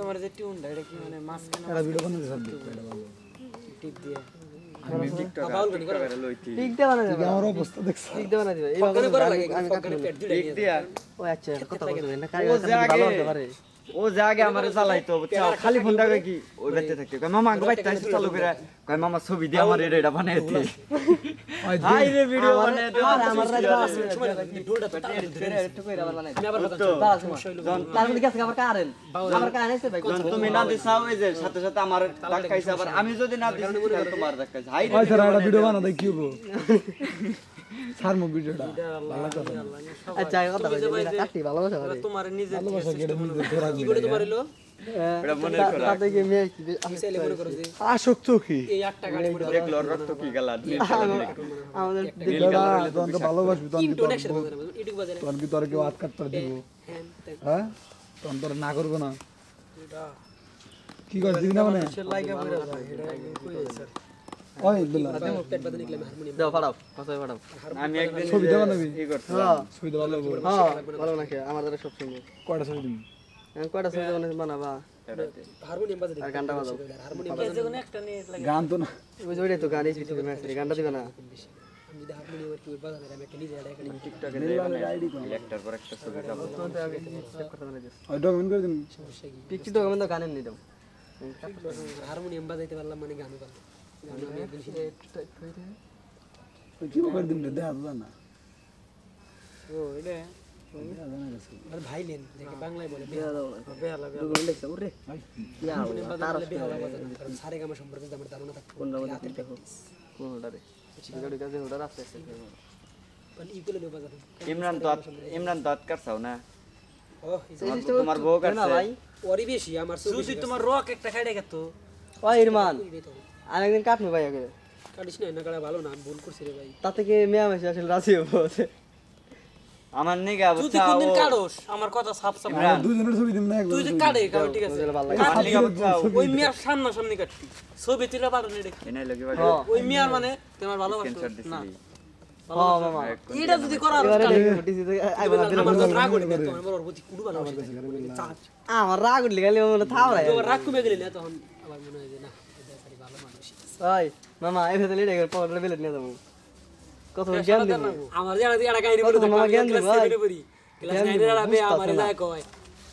তোমার যে টিউনটা এটা কি মানে মাঝখানে এটা ভিডিও বানাতে সাথে এটা ভালো। টিপ দিয়ে। আমি টিকটক আমার অবস্থা দেখছ। দিবে এই আমি পেট ও আচ্ছা কথা বলতে না? ও ভালো হতে পারে। ও জাগে আমারে চালাইতো বুঝছ? খালি ফোনটা কই কি ওই থাকতে। কই মামা আগে বাইতে আসি চালু করে। কই মামা ছবি দিয়ে আমার এটা এটা বানাই দে হাই রে ভিডিও বানাই দে আমার রাজা আছে ঢোলটা তো একটু কইরা আবার বানাই। আমি আবার তো জন তার মধ্যে গেছে আবার কারেন আমার কারেন আছে ভাই? জন তুমি না দিছাও এই যে সাথে সাথে আমার ধাক্কাইছে আবার আমি যদি না দিছি তাহলে তোমার ধাক্কাইছে হাই রে স্যার একটা কি হব? স্যার মো ভিডিওটা ভালো কথা আচ্ছা কথা কাটি ভালোবাসা করে। তোমার ভালোবাসা কেটে নিজে ধরা কি করে। তোমার হলো না করব না। কি করছিস দিবি না মানে? ওই বিল্লা পেট বাদে নিকলে হারমোনিয়াম দাও ফাড়াও কথা ফাড়াও। আমি একদিন ছবি দেওয়া নাবি কি করছিলাম ছবি দেওয়া লাগবো। হ্যাঁ ভালো নাকি আমার দ্বারা সব শুনব কয়টা ছবি দিবি? কয়টা ছবি বানাই বানাবা হারমোনিয়াম বাজারে আর গানটা বাজাও হারমোনিয়াম বাজারে একটা নিয়ে লাগে গান তো না। ওই যে তো গান এই পিছনে গানটা দিবে না। যদি হারমোনিয়াম কি বাজারে আমি একটা নিজে এটা একটা টিকটকে দেই একটার পর একটা ছবি যাব ওই ডকুমেন্ট করে দিন সমস্যা কি পিকচি তো আমি তো গানের নিয়ে দাও। হারমোনিয়াম বাজাইতে পারলাম মানে গানও পারলাম গান আমি একদিন শিখে ওই কি করে দিন রে দেখা তো না ও এটা আর ভাই নেন দেখে বাংলায় বলে বেহালা বেহালা হারমোনিয়াম বাজালে বেহালা বাজানো কারণ সারে গামা সম্পর্কে আমার ধারণা থাকতো হাতের প্র্যাকটিস কোনটা রে গাড়ি কাছে ওটা রাস্তা আছে মানে ইকুলে নিয়ে বাজানো ইমরান তো আত- ইমরান তো আটকার চাও না ও তোমার- তোমার বউ কাটছে ভাই ওরই বেশি আমার সুসি তোমার রক একটা খাইড়ে গেত ও ইরমান আমি একদিন কাটবো ভাই আগে। কাটিস না কাটা ভালো না ভুল করছি রে ভাই। তাতে কি মেয়া মেশে আসলে রাজি হব? আমার নিগা তুই কোনদিন কাটস আমার কথা সাফ সাফ দুজনের ছবি দিন না একবার তুই যে কাটে কাটে ঠিক আছে। বুঝছা ওই মিয়ার সামনা সামনে কাটতি ছবি তুলে পারো না দেখি এনাই লাগি ওই মিয়ার মানে তোমার ভালোবাসা না। এটা যদি করা তো আমার রাগ উঠলে গেলে মনে রাগ কমে গেলে তখন মনে হয় ওই মামা এই ভেতরে লেগে পাউডার বেলেট নিয়ে যাব। কত জ্ঞান দিব। আমার জানা দিয়ে আড়া কাহিনী বলে মামা জ্ঞান দিব, ভাই। ক্লাস 9 এর আবে আমারে না। কয়।